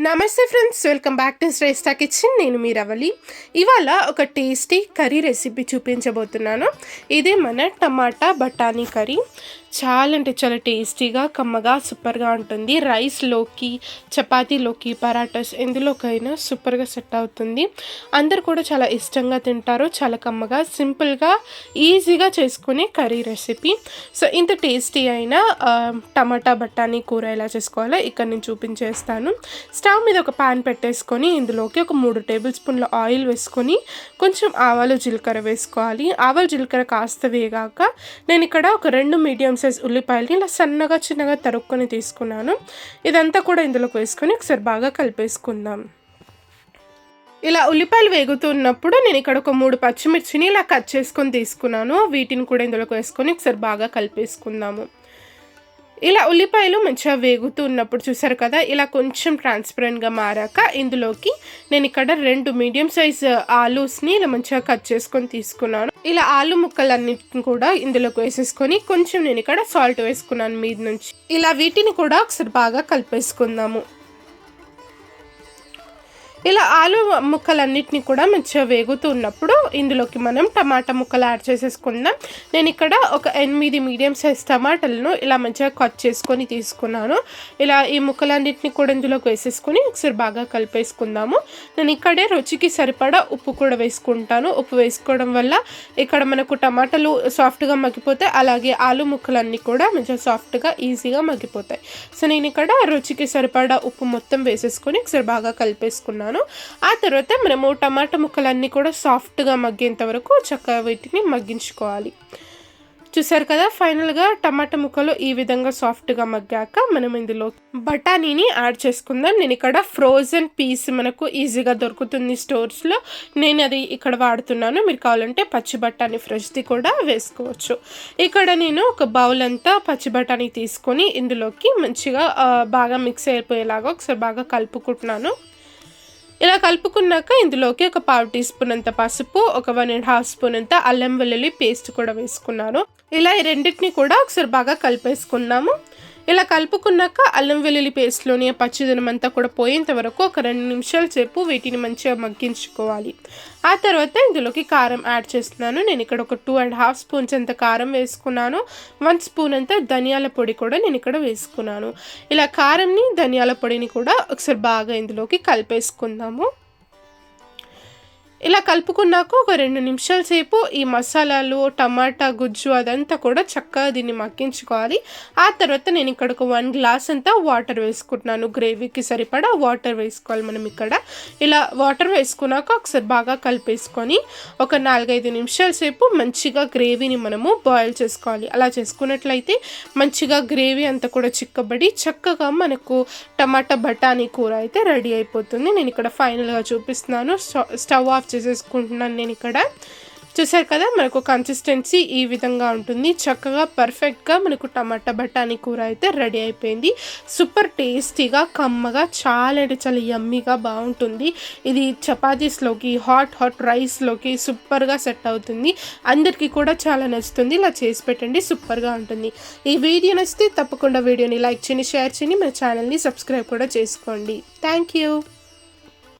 నమస్తే friends welcome back to Shreshta kitchen. నేను మీ రవలి. ఇవాళ ఒక టేస్టీ కర్రీ రెసిపీ చూపించబోతున్నాను. ఇదే మన టమాటా బఠానీ కర్రీ. చాలా అంటే చాలా టేస్టీగా కమ్మగా సూపర్గా ఉంటుంది. రైస్లోకి చపాతీలోకి పరాటాస్ ఎందులోకైనా సూపర్గా సెట్ అవుతుంది. అందరు కూడా చాలా ఇష్టంగా తింటారు. చాలా కమ్మగా సింపుల్గా ఈజీగా చేసుకునే కర్రీ రెసిపీ. సో ఇంత టేస్టీ అయిన టమాటా బఠానీ కూర ఎలా చేసుకోవాలో ఇక్కడ నేను చూపించేస్తాను. స్టవ్ మీద ఒక పాన్ పెట్టేసుకొని ఇందులోకి ఒక మూడు టేబుల్ స్పూన్ల ఆయిల్ వేసుకొని కొంచెం ఆవాలు జీలకర్ర వేసుకోవాలి. ఆవాలు జీలకర్ర కాస్త వేగాక నేను ఇక్కడ ఒక రెండు మీడియం సైజ్ ఉల్లిపాయలని ఇలా సన్నగా చిన్నగా తరుక్కొని తీసుకున్నాను. ఇదంతా కూడా ఇందులోకి వేసుకొని ఒకసారి బాగా కలిపేసుకుందాం. ఇలా ఉల్లిపాయలు వేగుతున్నప్పుడు నేను ఇక్కడ ఒక మూడు పచ్చిమిర్చిని ఇలా కట్ చేసుకొని తీసుకున్నాను. వీటిని కూడా ఇందులోకి వేసుకొని ఒకసారి బాగా కలిపేసుకుందాము. ఇలా ఉల్లిపాయలు మంచిగా వేగుతూ ఉన్నప్పుడు చూసారు కదా ఇలా కొంచెం ట్రాన్స్పరెంట్గా మారాక ఇందులోకి నేను ఇక్కడ రెండు మీడియం సైజ్ ఆలూస్ని ఇలా మంచిగా కట్ చేసుకొని తీసుకున్నాను. ఇలా ఆలు ముక్కలన్నిటిని కూడా ఇందులోకి వేసేసుకొని కొంచెం నేను ఇక్కడ సాల్ట్ వేసుకున్నాను మీద నుంచి. ఇలా వీటిని కూడా ఒకసారి బాగా కలిపేసుకుందాము. ఇలా ఆలు ముక్కలన్నింటినీ కూడా మంచిగా వేగుతున్నప్పుడు ఇందులోకి మనం టమాటా ముక్కలు యాడ్ చేసేసుకుందాం. నేను ఇక్కడ ఒక ఎనిమిది మీడియం సైజ్ టమాటాలను ఇలా మంచిగా కట్ చేసుకొని తీసుకున్నాను. ఇలా ఈ ముక్కలన్నిటిని కూడా ఇందులోకి వేసేసుకొని ఒకసారి బాగా కలిపేసుకుందాము. నేను ఇక్కడే రుచికి సరిపడా ఉప్పు కూడా వేసుకుంటాను. ఉప్పు వేసుకోవడం వల్ల ఇక్కడ మనకు టమాటాలు సాఫ్ట్గా మగ్గిపోతాయి. అలాగే ఆలు ముక్కలన్నీ కూడా మంచిగా సాఫ్ట్గా ఈజీగా మగ్గిపోతాయి. సో నేను ఇక్కడ రుచికి సరిపడా ఉప్పు మొత్తం వేసేసుకొని ఒకసారి బాగా కలిపేసుకున్నాను. ఆ తర్వాత మనము టమాటా ముక్కలన్నీ కూడా సాఫ్ట్గా మగ్గేంత వరకు చక్కగా వీటిని మగ్గించుకోవాలి. చూసారు కదా ఫైనల్గా టమాటా ముక్కలు ఈ విధంగా సాఫ్ట్గా మగ్గాక మనం ఇందులో బఠానీని యాడ్ చేసుకుందాం. నేను ఇక్కడ ఫ్రోజన్ పీస్ మనకు ఈజీగా దొరుకుతుంది స్టోర్స్లో. నేను అది ఇక్కడ వాడుతున్నాను. మీరు కావాలంటే పచ్చి బఠానీ ఫ్రెష్ది కూడా వేసుకోవచ్చు. ఇక్కడ నేను ఒక బౌల్ అంతా పచ్చి బఠానీ తీసుకొని ఇందులోకి మంచిగా బాగా మిక్స్ అయిపోయేలాగా ఒకసారి బాగా కలుపుకుంటున్నాను. ఇలా కలుపుకున్నాక ఇందులోకి ఒక పావు టీ స్పూన్ అంత పసుపు ఒక వన్ అండ్ హాఫ్ స్పూన్ అంత అల్లం వెల్లుల్లి పేస్ట్ కూడా వేసుకున్నాను. ఇలా ఈ రెండింటిని కూడా ఒకసారి బాగా కలిపేసుకున్నాము ఇలా కలుపుకున్నాక అల్లం వెల్లుల్లి పేస్ట్లోని ఆ పచ్చిదనం అంతా కూడా పోయేంత వరకు ఒక రెండు నిమిషాల సేపు వీటిని మంచిగా మగ్గించుకోవాలి. ఆ తర్వాత ఇందులోకి కారం యాడ్ చేస్తున్నాను. నేను ఇక్కడ ఒక టూ అండ్ హాఫ్ స్పూన్స్ అంత కారం వేసుకున్నాను. వన్ స్పూన్ అంత ధనియాల పొడి కూడా నేను ఇక్కడ వేసుకున్నాను. ఇలా కారంని ధనియాల పొడిని కూడా ఒకసారి బాగా ఇందులోకి కలిపేసుకుందాము. ఇలా కలుపుకున్నాక ఒక రెండు నిమిషాల సేపు ఈ మసాలాలు టమాటా గుజ్జు అదంతా కూడా చక్కగా దీన్ని మగ్గించుకోవాలి. ఆ తర్వాత నేను ఇక్కడ ఒక వన్ గ్లాస్ అంతా వాటర్ వేసుకుంటున్నాను. గ్రేవీకి సరిపడా వాటర్ వేసుకోవాలి మనం ఇక్కడ. ఇలా వాటర్ వేసుకున్నాక ఒకసారి బాగా కలిపేసుకొని ఒక నాలుగైదు నిమిషాల సేపు మంచిగా గ్రేవీని మనము బాయిల్ చేసుకోవాలి. అలా చేసుకున్నట్లయితే మంచిగా గ్రేవీ అంతా కూడా చిక్కబడి చక్కగా మనకు టమాటా బఠానీ కూర అయితే రెడీ అయిపోతుంది. నేను ఇక్కడ ఫైనల్గా చూపిస్తున్నాను. స్టవ్- స్టవ్ ఆఫ్ చేసేసుకుంటున్నాను నేను ఇక్కడ. చూసారు కదా మనకు కన్సిస్టెన్సీ ఈ విధంగా ఉంటుంది. చక్కగా పర్ఫెక్ట్గా మనకు టమాటా బఠానీ కూర అయితే రెడీ అయిపోయింది. సూపర్ టేస్టీగా కమ్మగా చాలా అంటే చాలా యమ్మీగా బాగుంటుంది. ఇది చపాతీస్లోకి హాట్ హాట్ రైస్లోకి సూపర్గా సెట్ అవుతుంది. అందరికీ కూడా చాలా నచ్చుతుంది. ఇలా చేసి పెట్టండి సూపర్గా ఉంటుంది. ఈ వీడియో నచ్చితే తప్పకుండా వీడియోని లైక్ చేయండి షేర్ చేయండి. మన ఛానల్ని సబ్స్క్రైబ్ కూడా చేసుకోండి. Thank you